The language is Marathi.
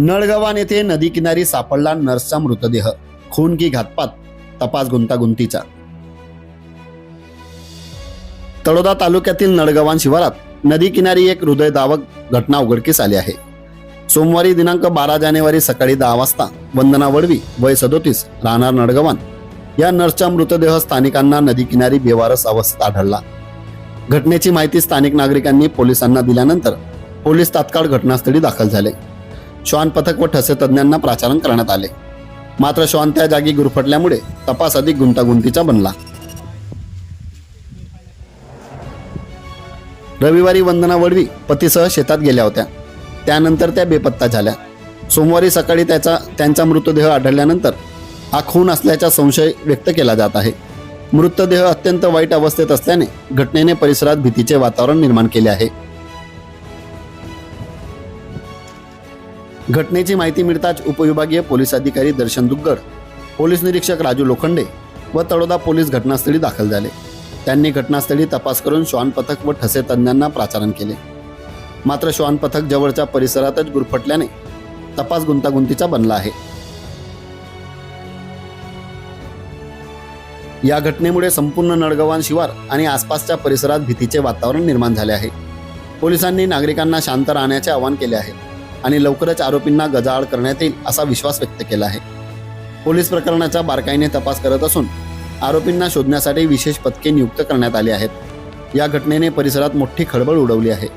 नळगवान येथे नदी किनारी सापडला नर्सचा मृतदेह. खून की घातपात तपास गुंतागुंतीचा. तळोदा तालुक्यातील नळगवान शिवारात नदी किनारी एक हृदयदावक घटना उघडकीस आली आहे. सोमवारी दिनांक बारा जानेवारी सकाळी दहा वाजता वंदना वडवी वय सदोतीस राहणार नडगवान या नर्सचा मृतदेह स्थानिकांना नदी किनारी बेवारस अवस्थेत आढळला. घटनेची माहिती स्थानिक नागरिकांनी पोलिसांना दिल्यानंतर पोलीस तात्काळ घटनास्थळी दाखल झाले. श्वान पथक व ठसे तज्ञांना प्राचारण करण्यात आले. मात्र श्वान त्या जागी गुरफटल्यामुळे तपास अधिक गुंतागुंतीचा बनला. रविवारी वंदना वडवी पतीसह शेतात गेल्या होत्या. त्यानंतर त्या बेपत्ता झाल्या. सोमवारी सकाळी त्याचा त्यांचा मृतदेह आढळल्यानंतर हा खून असल्याचा संशय व्यक्त केला जात आहे. मृतदेह अत्यंत वाईट अवस्थेत असल्याने घटनेने परिसरात भीतीचे वातावरण निर्माण केले आहे. घटनेची माहिती मिळताच उपविभागीय पोलीस अधिकारी दर्शन दुग्गड पोलीस निरीक्षक राजू लोखंडे व तळोदा पोलीस घटनास्थळी दाखल झाले. त्यांनी घटनास्थळी तपास करून श्वान पथक व ठसे तज्ञांना प्राचारण केले. मात्र श्वान पथक जवळच्या परिसरातच गुरफटल्याने तपास गुंतागुंतीचा बनला आहे. या घटनेमुळे संपूर्ण नळगवान शिवार आणि आसपासच्या परिसरात भीतीचे वातावरण निर्माण झाले आहे. पोलिसांनी नागरिकांना शांत राहण्याचे आवाहन केले आहे. आणि लवकरच आरोपींना गजाआड करण्यात येईल असा विश्वास व्यक्त केला आहे. पोलीस प्रकरणाचा बारकाईने तपास करत असून आरोपींना शोधण्यासाठी विशेष पथके नियुक्त करण्यात आली आहेत. या घटनेने परिसरात मोठी खळबळ उडवली आहे.